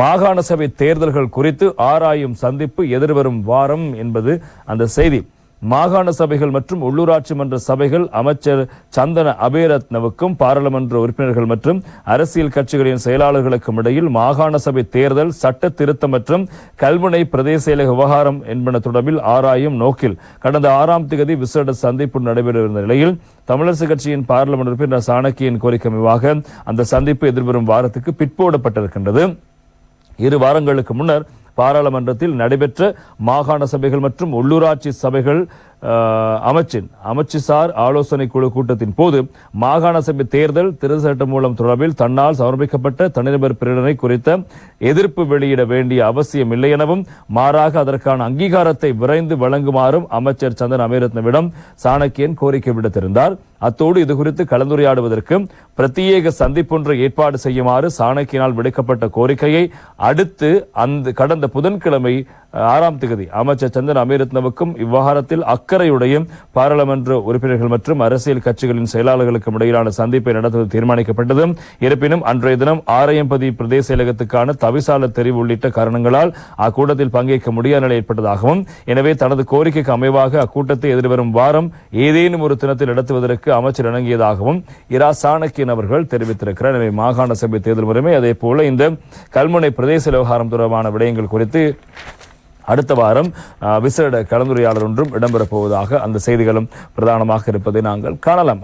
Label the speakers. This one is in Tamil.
Speaker 1: மாகாண சபை தேர்தல்கள் குறித்து ஆராயும் சந்திப்பு எதிர்வரும் வாரம் என்பது அந்த செய்தி. மாகாண சபைகள் மற்றும் உள்ளூராட்சி மன்ற சபைகள் அமைச்சர் சந்தன அபேரத்னவுக்கும் பாராளுமன்ற உறுப்பினர்கள் மற்றும் அரசியல் கட்சிகளின் செயலாளர்களுக்கும் இடையில் மாகாண சபை தேர்தல் சட்ட திருத்தம் மற்றும் கல்முனை பிரதேச செயலக விவகாரம் என்பன தொடர்பில் ஆராயும் நோக்கில் கடந்த ஆறாம் திகதி விசேட சந்திப்பு நடைபெறவிருந்த நிலையில் தமிழரசு கட்சியின் பாராளுமன்ற உறுப்பினர் சாணக்கியின் கோரிக்கை அந்த சந்திப்பு எதிர்வரும் வாரத்துக்கு பிற்போடப்பட்டிருக்கின்றது. இரு வாரங்களுக்கு முன்னர் பாராளுமன்றத்தில் நடைபெற்ற மாகாண சபைகள் மற்றும் உள்ளூராட்சி சபைகள் அமைச்சின் அமைச்சுசார் ஆலோசனை குழு கூட்டத்தின் போது மாகாண சபை தேர்தல் திருத்த சட்டம் மூலம் தொடர்பில் தன்னால் சமர்ப்பிக்கப்பட்ட தனிநபர் பிரேரணை குறித்த எதிர்ப்பு வெளியிட வேண்டிய அவசியம் இல்லை எனவும் மாறாக அதற்கான அங்கீகாரத்தை விரைந்து வழங்குமாறும் அமைச்சர் சந்தன் அமீரத்னவிடம் சாணக்கியன் கோரிக்கை விடுத்திருந்தார். அத்தோடு இது குறித்து கலந்துரையாடுவதற்கு பிரத்யேக சந்திப்பொன்றை ஏற்பாடு செய்யுமாறு சாணக்கியனால் விடுக்கப்பட்ட கோரிக்கையை அடுத்து அந்த கடந்த புதன்கிழமை ஆறாம் திகதி அமைச்சர் சந்தன் அமீரத்னவுக்கும் இவ்விவகாரத்தில் அக்கறையுடைய பாராளுமன்ற உறுப்பினர்கள் மற்றும் அரசியல் கட்சிகளின் செயலாளர்களுக்கும் இடையிலான சந்திப்பை நடத்துவது தீர்மானிக்கப்பட்டது. இருப்பினும் அன்றைய தினம் ஆரையம்பதி பிரதேச செயலகத்துக்கான தவிசால தெரிவு உள்ளிட்ட காரணங்களால் அக்கூட்டத்தில் பங்கேற்க முடியாத நிலை ஏற்பட்டதாகவும் எனவே தனது கோரிக்கைக்கு அமைவாக அக்கூட்டத்தை எதிர்வரும் வாரம் ஏதேனும் ஒரு தினத்தில் நடத்துவதற்கு அமைச்சர் இணங்கியதாகவும் இரா சாணக்கியன் அவர்கள் தெரிவித்திருக்கிறார். எனவே மாகாண சபை தேர்தல் முறைமை அதே போல இந்த கல்முனை பிரதேச விவகாரம் தொடர்பான விடயங்கள் குறித்து அடுத்த வாரம் விசேட கலந்துரையாடல் ஒன்றும் இடம்பெறப் போவதாக அந்த செய்திகளும் பிரதானமாக இருப்பதை நாங்கள் காணலாம்.